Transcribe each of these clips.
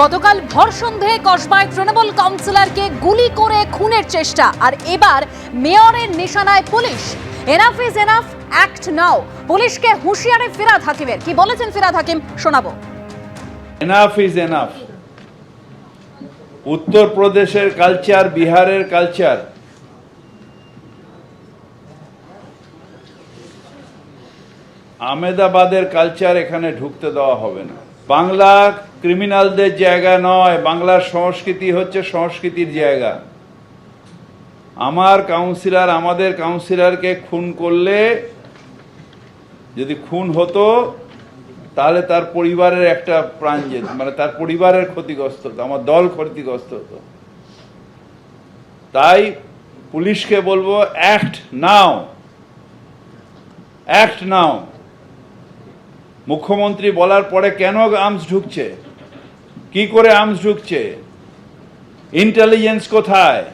গতকাল ভর সন্ধে কসবায় তৃণমূল কাউন্সিলরকে গুলি করে খুনের চেষ্টা, আর এবার মেয়রের নিশানায় police. Enough is enough act now পুলিশকে হুঁশিয়ারে ফিরাদ হাকিমের। কি বলেছেন ফিরাদ হাকিম? শোনাবো। এনাফ ইজ এনাফ উত্তরপ্রদেশের কালচার, বিহারের কালচার। আমেদাবাদের কালচার এখানে ঢুকতে দেওয়া হবে না। বাংলা ক্রিমিনালদের জায়গা নয়, বাংলার সংস্কৃতি হচ্ছে সংস্কৃতির জায়গা। আমার কাউন্সিলর আমাদের কাউন্সিলরকে খুন করলে, যদি খুন হতো, তাহলে তার পরিবারের একটা প্রাণ যেত মানে তার পরিবারের ক্ষতিগ্রস্ত হতো, আমার দল ক্ষতিগ্রস্ত হতো। তাই পুলিশকে বলব, অ্যাক্ট নাও অ্যাক্ট নাও। মুখ্যমন্ত্রী বলার পরে কেন আর্মস ঢুকছে? কি করে আর্মস ঢুকছে? ইন্টেলিজেন্স কোথায়?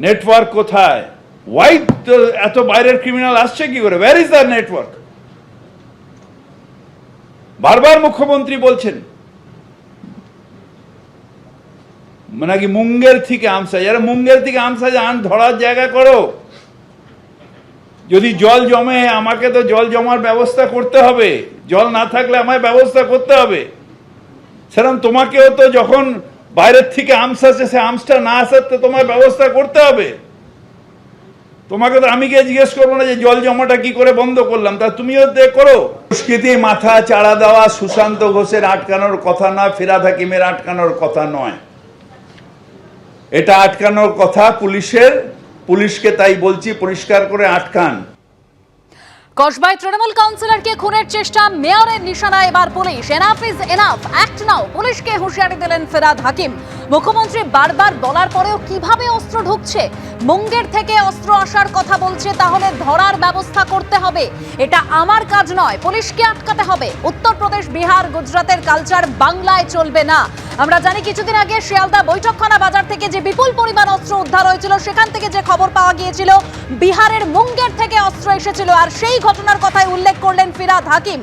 নেটওয়ার্ক কোথায়? হোয়াইট এত বাইরের ক্রিমিনাল আসছে কি করে? ওয়ার ইজ দ্য নেটওয়ার্ক বারবার মুখ্যমন্ত্রী বলছেন। নাকি মুঙ্গের থেকে আমসা যারা মুঙ্গের থেকে আমসা আন ধরার জায়গা করো। যদি জল জমে, আমাকে তো জল জমার ব্যবস্থা করতে হবে। জল না থাকলে আমায় ব্যবস্থা করতে হবে। সেরকম তোমাকেও তো যখন বাইরের থেকে আমস আসে, সে আমসটা না আসার তো তোমার ব্যবস্থা করতে হবে। তোমাকে তো আমি গিয়ে জিজ্ঞেস করব না যে জল জমাটা কি করে বন্ধ করলাম। তা তুমিও করো। সংস্কৃতি, মাথা, চাড়া দেওয়া, সুশান্ত ঘোষের আটকানোর কথা নয় ফিরাদ হাকিমের আটকানোর কথা নয়। এটা আটকানোর কথা পুলিশের পুলিশকে তাই বলছি পরিষ্কার করে আটকান। কসবায় তৃণমূল কাউন্সিলরকে খুনের চেষ্টা, মেয়রের নিশানা, এবার police. Enough is enough act now. পুলিশকে হুঁশিয়ারি দিলেন ফেরাদ হাকিম। মুখ্যমন্ত্রী বারবার বলার পরেও কীভাবে অস্ত্র ঢুকছে? মুঙ্গের থেকে অস্ত্র আসার কথা বলছে, তাহলে ধরার ব্যবস্থা করতে হবে। এটা আমার কাজ নয়, পুলিশকে আটকাতে হবে। উত্তরপ্রদেশ, বিহার, গুজরাতের কালচার বাংলায় চলবে না। আমরা জানি কিছুদিন আগে শিয়ালদা বৈঠকখানা বাজার থেকে যে বিপুল পরিমাণ অস্ত্র উদ্ধার হয়েছিল, সেখান থেকে যে খবর পাওয়া গিয়েছিল, বিহারের মুঙ্গের থেকে অস্ত্র এসেছিল। আর সেই ঘটনার কথাই উল্লেখ করলেন ফিরাদ হাকিম।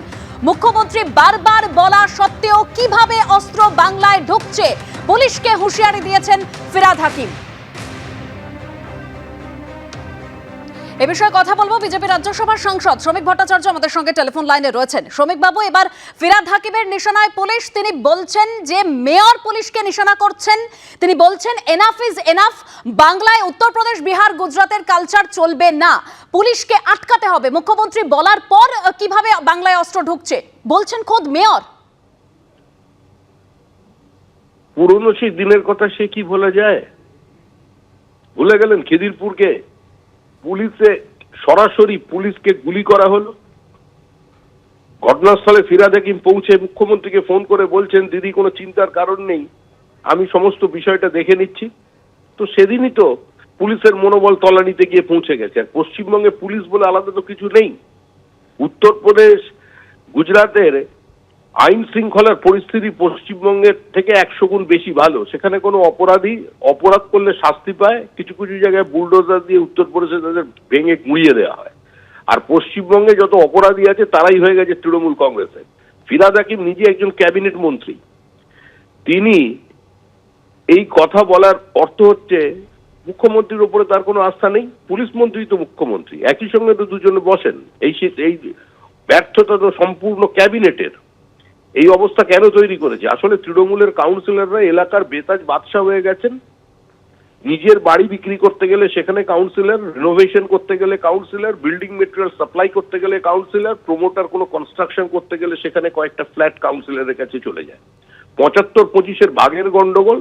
মুখ্যমন্ত্রী বারবার বলা সত্ত্বেও কীভাবে অস্ত্র বাংলায় ঢুকছে? পুলিশকে হুঁশিয়ারি দিয়েছেন ফিরাদ হাকিম। এ বিষয়ে কথা বলব বিজেপি রাজ্যসভার সাংসদ শ্রমিক ভট্টাচার্য আমাদের সঙ্গে টেলিফোন লাইনে রয়েছেন। শ্রমিক বাবু, এবার ফিরাদ হাকিমের নিশানায় পুলিশ, তিনি বলছেন যে মেয়র পুলিশকে নিশানা করছেন। তিনি বলছেন এনাফ ইজ এনাফ বাংলায় উত্তরপ্রদেশ বিহার, গুজরাতের কালচার চলবে না। পুলিশকে আটকাতে হবে। মুখ্যমন্ত্রী বলার পর কীভাবে বাংলায় অস্ত্র ঢুকছে? বলছেন, খোদ মেয়র। পুরনো সেই দিনের কথা সে কি ভোলা যায়? ভুলে গেলেন খিদিরপুরকে? পুলিশে সরাসরি পুলিশকে গুলি করা হলো? ঘটনাস্থলে ফিরাদ হাকিম পৌঁছে মুখ্যমন্ত্রীকে ফোন করে বলছেন, দিদি, কোনো চিন্তার কারণ নেই। আমি সমস্ত বিষয়টা দেখে নিচ্ছি। তো সেদিনই তো পুলিশের মনোবল তলানিতে গিয়ে পৌঁছে গেছে। আর পশ্চিমবঙ্গে পুলিশ বলে আলাদা তো কিছু নেই। উত্তরপ্রদেশ, গুজরাটের আইন শৃঙ্খলার পরিস্থিতি পশ্চিমবঙ্গের থেকে একশো গুণ বেশি ভালো। সেখানে কোনো অপরাধী অপরাধ করলে শাস্তি পায়, কিছু কিছু জায়গায় বুলডোজার দিয়ে উত্তরপ্রদেশে তাদের ভেঙে গুঁড়িয়ে দেওয়া হয়। আর পশ্চিমবঙ্গে যত অপরাধী আছে, তারাই হয়ে গেছে তৃণমূল কংগ্রেসের। ফিরাদ হাকিম নিজে একজন ক্যাবিনেট মন্ত্রী। তিনি এই কথা বলার অর্থ হচ্ছে, মুখ্যমন্ত্রীর উপরে তার কোনো আস্থা নেই, পুলিশ মন্ত্রী তো মুখ্যমন্ত্রী। একই সঙ্গে তো দুজনে বসেন। এই এই ব্যর্থতা তো সম্পূর্ণ ক্যাবিনেটের। এই অবস্থা কেন তৈরি করেছে? আসলে তৃণমূলের কাউন্সিলররা এলাকার বেতাজ বাদশা হয়ে গেছেন। নিজের বাড়ি বিক্রি করতে গেলে সেখানে কাউন্সিলর রিনোভেশন করতে গেলে কাউন্সিলর বিল্ডিং মেটেরিয়াল সাপ্লাই করতে গেলে কাউন্সিলর প্রমোটার কোনো কনস্ট্রাকশন করতে গেলে সেখানে কয়েকটা ফ্ল্যাট কাউন্সিলরের কাছে চলে যায়। পঁচাত্তর পঁচিশের ভাগের গন্ডগোল,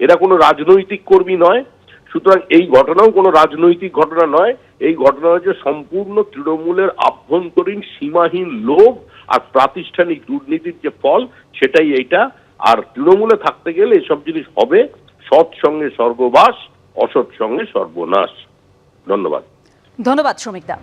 এরা কোনো রাজনৈতিক কর্মী নয়। সুতরাং এই ঘটনাও কোনো রাজনৈতিক ঘটনা নয়। এই ঘটনা হচ্ছে সম্পূর্ণ তৃণমূলের আভ্যন্তরীণ সীমাহীন লোভ আর প্রাতিষ্ঠানিক দুর্নীতির যে ফল, সেটাই এইটা। আর তৃণমূলে থাকতে গেলে এসব জিনিস হবে। সৎ সঙ্গে স্বর্গবাস, অসৎ সঙ্গে সর্বনাশ। ধন্যবাদ। ধন্যবাদ, শ্রমিকদা।